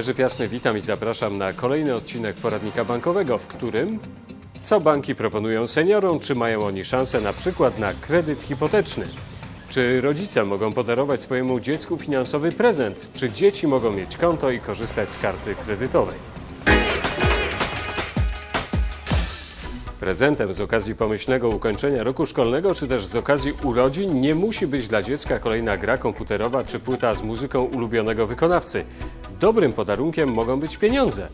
Jerzy Piasny, witam i zapraszam na kolejny odcinek poradnika bankowego, w którym co banki proponują seniorom, czy mają oni szansę na przykład na kredyt hipoteczny? Czy rodzice mogą podarować swojemu dziecku finansowy prezent? Czy dzieci mogą mieć konto i korzystać z karty kredytowej? Prezentem z okazji pomyślnego ukończenia roku szkolnego, czy też z okazji urodzin nie musi być dla dziecka kolejna gra komputerowa czy płyta z muzyką ulubionego wykonawcy. Dobrym podarunkiem mogą być pieniądze,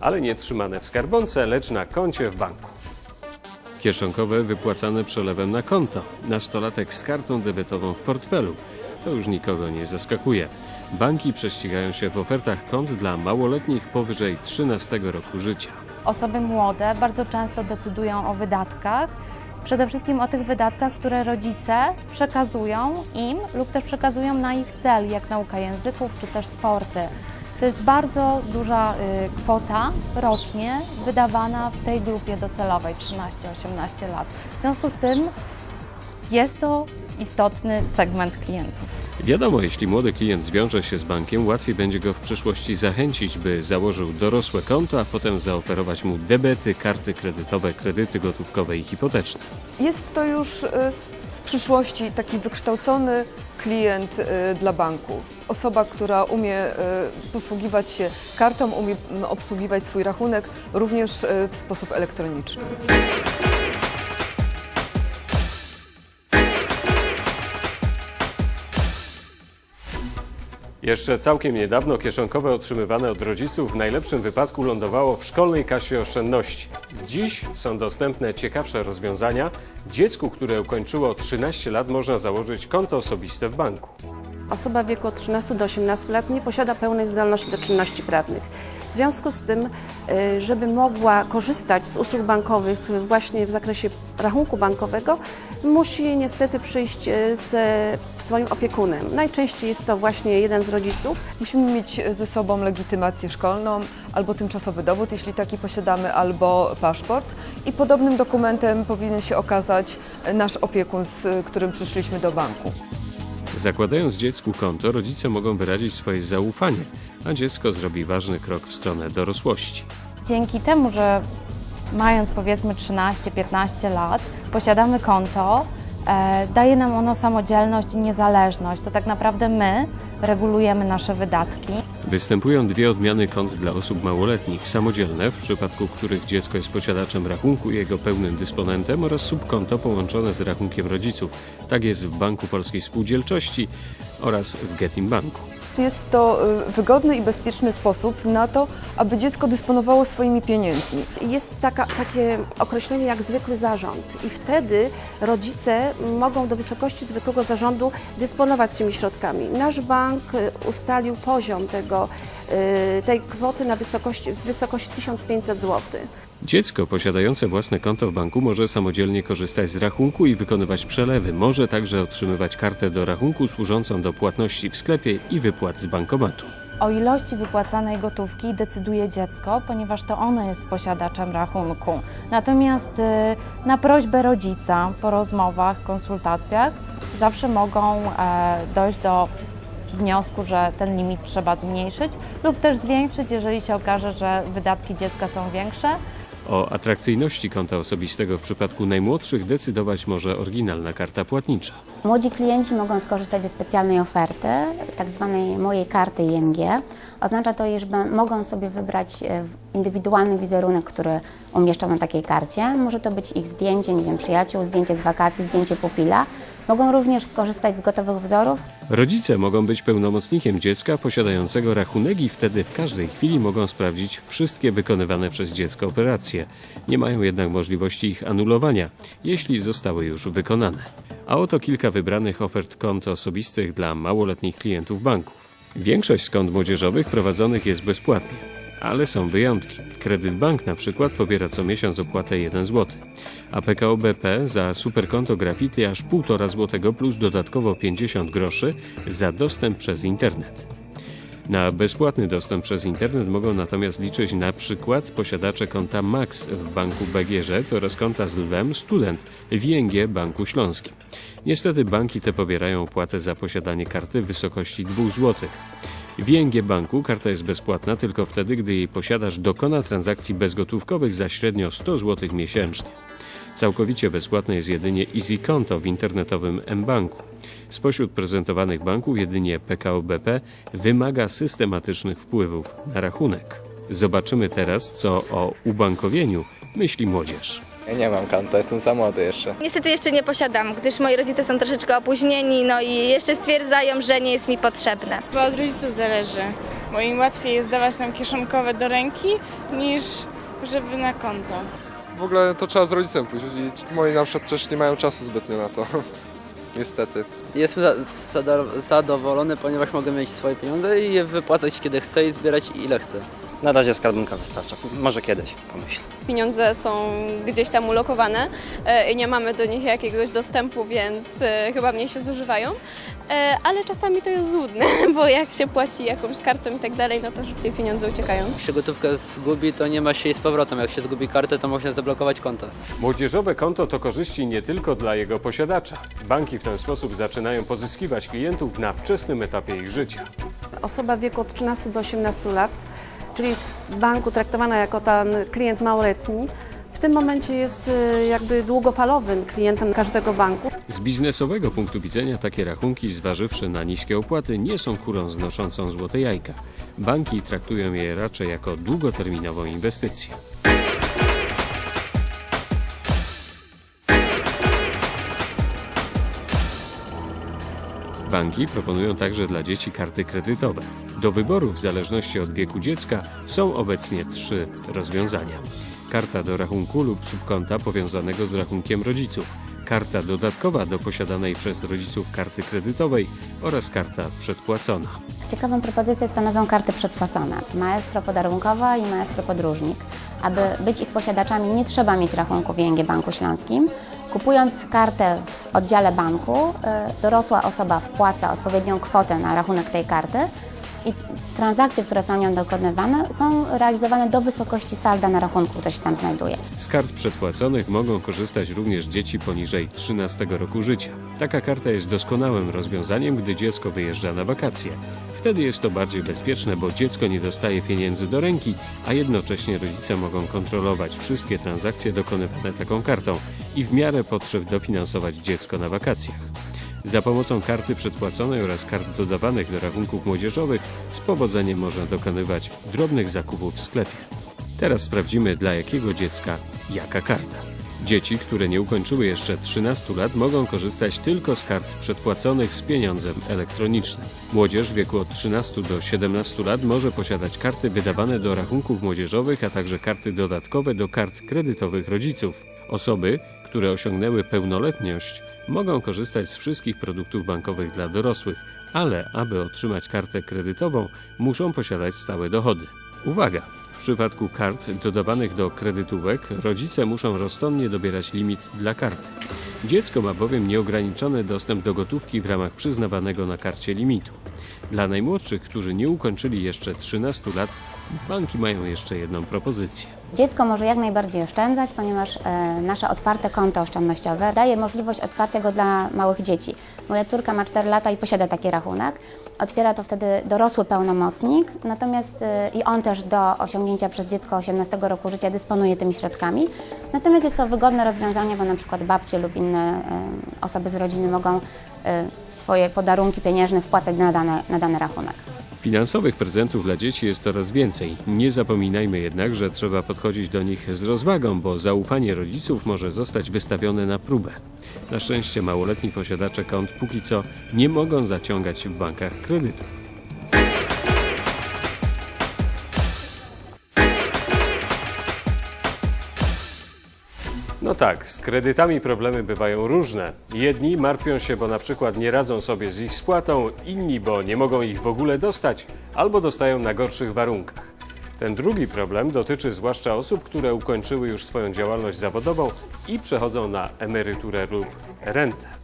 ale nie trzymane w skarbonce, lecz na koncie w banku. Kieszonkowe wypłacane przelewem na konto. Nastolatek z kartą debetową w portfelu. To już nikogo nie zaskakuje. Banki prześcigają się w ofertach kont dla małoletnich powyżej 13 roku życia. Osoby młode bardzo często decydują o wydatkach, przede wszystkim o tych wydatkach, które rodzice przekazują im lub też przekazują na ich cel, jak nauka języków czy też sporty. To jest bardzo duża y, kwota rocznie wydawana w tej grupie docelowej 13-18 lat. W związku z tym jest to istotny segment klientów. Wiadomo, jeśli młody klient zwiąże się z bankiem, łatwiej będzie go w przyszłości zachęcić, by założył dorosłe konto, a potem zaoferować mu debety, karty kredytowe, kredyty gotówkowe i hipoteczne. Jest to już y, w przyszłości taki wykształcony klient y, dla banku. Osoba, która umie y, posługiwać się kartą, umie obsługiwać swój rachunek również y, w sposób elektroniczny. Jeszcze całkiem niedawno kieszonkowe otrzymywane od rodziców w najlepszym wypadku lądowało w szkolnej kasie oszczędności. Dziś są dostępne ciekawsze rozwiązania. Dziecku, które ukończyło 13 lat, można założyć konto osobiste w banku. Osoba w wieku od 13 do 18 lat nie posiada pełnej zdolności do czynności prawnych. W związku z tym, y, żeby mogła korzystać z usług bankowych właśnie w zakresie rachunku bankowego, musi niestety przyjść y, z swoim opiekunem. Najczęściej jest to właśnie jeden z rodziców. Musimy mieć ze sobą legitymację szkolną albo tymczasowy dowód, jeśli taki posiadamy, albo paszport. I podobnym dokumentem powinien się okazać nasz opiekun, z którym przyszliśmy do banku. Zakładając dziecku konto, rodzice mogą wyrazić swoje zaufanie, a dziecko zrobi ważny krok w stronę dorosłości. Dzięki temu, że mając powiedzmy 13-15 lat, posiadamy konto, daje nam ono samodzielność i niezależność. To tak naprawdę my regulujemy nasze wydatki. Występują dwie odmiany kont dla osób małoletnich: samodzielne, w przypadku których dziecko jest posiadaczem rachunku i jego pełnym dysponentem, oraz subkonto połączone z rachunkiem rodziców. Tak jest w Banku Polskiej Spółdzielczości oraz w Getim Banku. Jest to y, wygodny i bezpieczny sposób na to, aby dziecko dysponowało swoimi pieniędzmi. Jest taka, takie określenie jak zwykły zarząd i wtedy rodzice mogą do wysokości zwykłego zarządu dysponować tymi środkami. Nasz bank y, ustalił poziom tego, y, tej kwoty na wysokości, w wysokości 1500 zł. Dziecko posiadające własne konto w banku może samodzielnie korzystać z rachunku i wykonywać przelewy. Może także otrzymywać kartę do rachunku służącą do płatności w sklepie i wypłat z bankomatu. O ilości wypłacanej gotówki decyduje dziecko, ponieważ to ono jest posiadaczem rachunku. Natomiast y, na prośbę rodzica po rozmowach, konsultacjach zawsze mogą e, dojść do wniosku, że ten limit trzeba zmniejszyć lub też zwiększyć, jeżeli się okaże, że wydatki dziecka są większe. O atrakcyjności konta osobistego w przypadku najmłodszych decydować może oryginalna karta płatnicza. Młodzi klienci mogą skorzystać ze specjalnej oferty, tak zwanej mojej karty ING. Oznacza to, iż mogą sobie wybrać e, indywidualny wizerunek, który umieszczą na takiej karcie. Może to być ich zdjęcie, nie wiem, przyjaciół, zdjęcie z wakacji, zdjęcie pupila. Mogą również skorzystać z gotowych wzorów, Rodzice mogą być pełnomocnikiem dziecka posiadającego rachunek i wtedy w każdej chwili mogą sprawdzić wszystkie wykonywane przez dziecko operacje. Nie mają jednak możliwości ich anulowania, jeśli zostały już wykonane. A oto kilka wybranych ofert kont osobistych dla małoletnich klientów banków. Większość z kont młodzieżowych prowadzonych jest bezpłatnie, ale są wyjątki. Kredyt Bank na przykład pobiera co miesiąc opłatę 1 zł, a PKO BP za superkonto Graffiti aż 1,5 zł plus dodatkowo 50 groszy za dostęp przez internet. Na bezpłatny dostęp przez internet mogą natomiast liczyć na przykład posiadacze konta Max w banku BGŻ oraz konta z Lwem Student w ING Banku Śląskim. Niestety banki te pobierają opłatę za posiadanie karty w wysokości 2 zł. W ING Banku karta jest bezpłatna tylko wtedy, gdy jej posiadacz dokona transakcji bezgotówkowych za średnio 100 zł miesięcznie. Całkowicie bezpłatne jest jedynie Easy Konto w internetowym mBanku. Spośród prezentowanych banków jedynie PKO BP wymaga systematycznych wpływów na rachunek. Zobaczymy teraz, co o ubankowieniu myśli młodzież. Ja nie mam konta, jestem za młody jeszcze. Niestety jeszcze nie posiadam, gdyż moi rodzice są troszeczkę opóźnieni, no i jeszcze stwierdzają, że nie jest mi potrzebne. Chyba od rodziców zależy, bo im łatwiej jest dawać tam kieszonkowe do ręki, niż żeby na konto. W ogóle to trzeba z rodzicem pójść i moi na przykład też nie mają czasu zbytnio na to. Niestety. Jestem za- zado- zadowolony, ponieważ mogę mieć swoje pieniądze i je wypłacać kiedy chcę i zbierać ile chcę. Na razie skarbonka wystarcza. Może kiedyś, pomyśl. pieniądze są gdzieś tam ulokowane e, i nie mamy do nich jakiegoś dostępu, więc e, chyba mniej się zużywają. E, Ale czasami to jest złudne, bo jak się płaci jakąś kartą i tak dalej, no to szybciej pieniądze uciekają. Jak się gotówkę zgubi, to nie ma się jej z powrotem. Jak się zgubi kartę, to można zablokować konto. Młodzieżowe konto to korzyści nie tylko dla jego posiadacza. Banki w ten sposób zaczynają pozyskiwać klientów na wczesnym etapie ich życia. Osoba w wieku od 13 do 18 lat, czyli w banku traktowana jako ten klient małoletni, w tym momencie jest y, jakby długofalowym klientem każdego banku. Z biznesowego punktu widzenia takie rachunki, zważywszy na niskie opłaty, nie są kurą znoszącą złote jajka. Banki traktują je raczej jako długoterminową inwestycję. Banki proponują także dla dzieci karty kredytowe. Do wyboru w zależności od wieku dziecka są obecnie trzy rozwiązania. Karta do rachunku lub subkonta powiązanego z rachunkiem rodziców, karta dodatkowa do posiadanej przez rodziców karty kredytowej oraz karta przedpłacona. Ciekawą propozycję stanowią karty przedpłacone. Maestro podarunkowa i maestro podróżnik. Aby być ich posiadaczami nie trzeba mieć rachunku w ING Banku Śląskim. Kupując kartę w oddziale banku, y, dorosła osoba wpłaca odpowiednią kwotę na rachunek tej karty i transakcje, które są nią dokonywane, są realizowane do wysokości salda na rachunku, który się tam znajduje. Z kart przedpłaconych mogą korzystać również dzieci poniżej 13 roku życia. Taka karta jest doskonałym rozwiązaniem, gdy dziecko wyjeżdża na wakacje. Wtedy jest to bardziej bezpieczne, bo dziecko nie dostaje pieniędzy do ręki, a jednocześnie rodzice mogą kontrolować wszystkie transakcje dokonywane taką kartą i w miarę potrzeb dofinansować dziecko na wakacjach. Za pomocą karty przedpłaconej oraz kart dodawanych do rachunków młodzieżowych z powodzeniem można dokonywać drobnych zakupów w sklepie. Teraz sprawdzimy dla jakiego dziecka jaka karta. Dzieci, które nie ukończyły jeszcze 13 lat, mogą korzystać tylko z kart przedpłaconych z pieniądzem elektronicznym. Młodzież w wieku od 13 do 17 lat może posiadać karty wydawane do rachunków młodzieżowych, a także karty dodatkowe do kart kredytowych rodziców. Osoby, które osiągnęły pełnoletność, mogą korzystać z wszystkich produktów bankowych dla dorosłych, ale aby otrzymać kartę kredytową, muszą posiadać stałe dochody. Uwaga! W przypadku kart dodawanych do kredytówek rodzice muszą rozsądnie dobierać limit dla karty. Dziecko ma bowiem nieograniczony dostęp do gotówki w ramach przyznawanego na karcie limitu. Dla najmłodszych, którzy nie ukończyli jeszcze 13 lat, banki mają jeszcze jedną propozycję. Dziecko może jak najbardziej oszczędzać, ponieważ e, nasze otwarte konto oszczędnościowe daje możliwość otwarcia go dla małych dzieci. Moja córka ma 4 lata i posiada taki rachunek. Otwiera to wtedy dorosły pełnomocnik, natomiast e, i on też do osiągnięcia przez dziecko 18 roku życia dysponuje tymi środkami. Natomiast jest to wygodne rozwiązanie, bo na przykład babcie lub inne e, osoby z rodziny mogą swoje podarunki pieniężne wpłacać na dany, na dany rachunek. Finansowych prezentów dla dzieci jest coraz więcej. Nie zapominajmy jednak, że trzeba podchodzić do nich z rozwagą, bo zaufanie rodziców może zostać wystawione na próbę. Na szczęście małoletni posiadacze kont póki co nie mogą zaciągać w bankach kredytów. No tak, z kredytami problemy bywają różne. Jedni martwią się, bo na przykład nie radzą sobie z ich spłatą, inni, bo nie mogą ich w ogóle dostać, albo dostają na gorszych warunkach. Ten drugi problem dotyczy zwłaszcza osób, które ukończyły już swoją działalność zawodową i przechodzą na emeryturę lub rentę.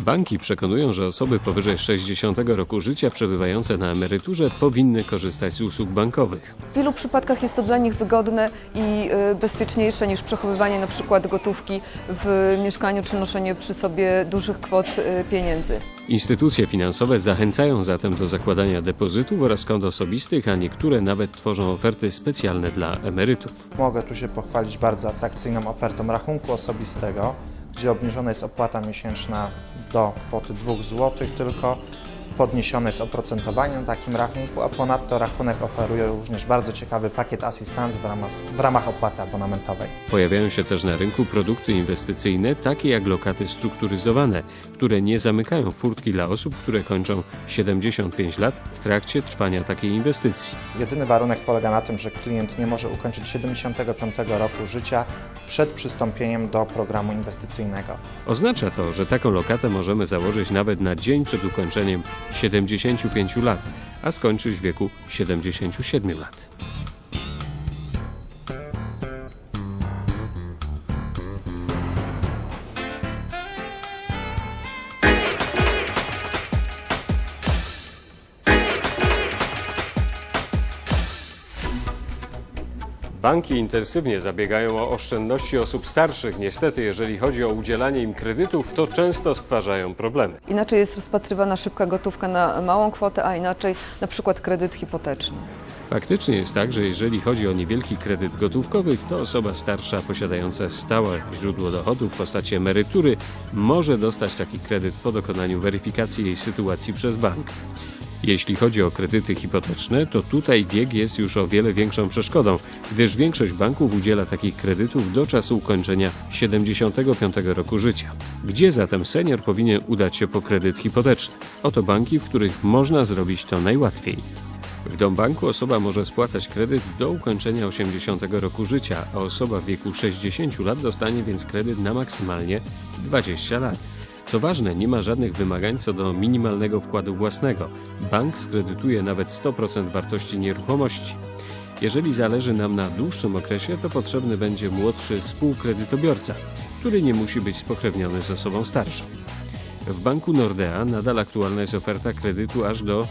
Banki przekonują, że osoby powyżej 60 roku życia przebywające na emeryturze powinny korzystać z usług bankowych. W wielu przypadkach jest to dla nich wygodne i y, bezpieczniejsze niż przechowywanie na przykład gotówki w mieszkaniu czy noszenie przy sobie dużych kwot y, pieniędzy. Instytucje finansowe zachęcają zatem do zakładania depozytów oraz kont osobistych, a niektóre nawet tworzą oferty specjalne dla emerytów. Mogę tu się pochwalić bardzo atrakcyjną ofertą rachunku osobistego, gdzie obniżona jest opłata miesięczna do kwoty 2 zł tylko. Podniesione jest oprocentowanie na takim rachunku, a ponadto rachunek oferuje również bardzo ciekawy pakiet asystance w ramach, w ramach opłaty abonamentowej. Pojawiają się też na rynku produkty inwestycyjne, takie jak lokaty strukturyzowane, które nie zamykają furtki dla osób, które kończą 75 lat w trakcie trwania takiej inwestycji. Jedyny warunek polega na tym, że klient nie może ukończyć 75 roku życia przed przystąpieniem do programu inwestycyjnego. Oznacza to, że taką lokatę możemy założyć nawet na dzień przed ukończeniem 75 lat, a skończyć w wieku 77 lat. Banki intensywnie zabiegają o oszczędności osób starszych. Niestety, jeżeli chodzi o udzielanie im kredytów, to często stwarzają problemy. Inaczej jest rozpatrywana szybka gotówka na małą kwotę, a inaczej na przykład kredyt hipoteczny. Faktycznie jest tak, że jeżeli chodzi o niewielki kredyt gotówkowy, to osoba starsza posiadająca stałe źródło dochodu w postaci emerytury może dostać taki kredyt po dokonaniu weryfikacji jej sytuacji przez bank. Jeśli chodzi o kredyty hipoteczne, to tutaj wiek jest już o wiele większą przeszkodą, gdyż większość banków udziela takich kredytów do czasu ukończenia 75 roku życia. Gdzie zatem senior powinien udać się po kredyt hipoteczny? Oto banki, w których można zrobić to najłatwiej. W Dombanku osoba może spłacać kredyt do ukończenia 80 roku życia, a osoba w wieku 60 lat dostanie więc kredyt na maksymalnie 20 lat. Co ważne, nie ma żadnych wymagań co do minimalnego wkładu własnego. Bank skredytuje nawet 100% wartości nieruchomości. Jeżeli zależy nam na dłuższym okresie, to potrzebny będzie młodszy współkredytobiorca, który nie musi być spokrewniony z osobą starszą. W banku Nordea nadal aktualna jest oferta kredytu aż do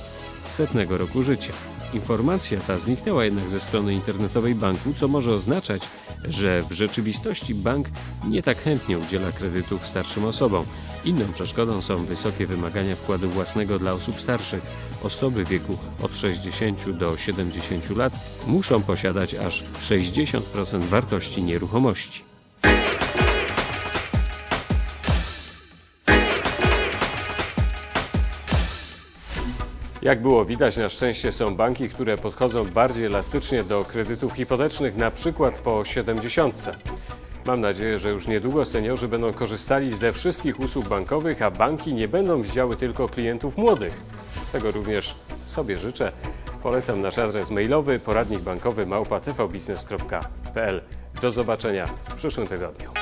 setnego roku życia. Informacja ta zniknęła jednak ze strony internetowej banku, co może oznaczać, że w rzeczywistości bank nie tak chętnie udziela kredytów starszym osobom. Inną przeszkodą są wysokie wymagania wkładu własnego dla osób starszych. Osoby wieku od 60 do 70 lat muszą posiadać aż 60% wartości nieruchomości. Jak było widać, na szczęście są banki, które podchodzą bardziej elastycznie do kredytów hipotecznych, na przykład po 70. Mam nadzieję, że już niedługo seniorzy będą korzystali ze wszystkich usług bankowych, a banki nie będą widziały tylko klientów młodych. Tego również sobie życzę. Polecam nasz adres mailowy poradnik bankowy małpa tvbiznes.pl. Do zobaczenia w przyszłym tygodniu.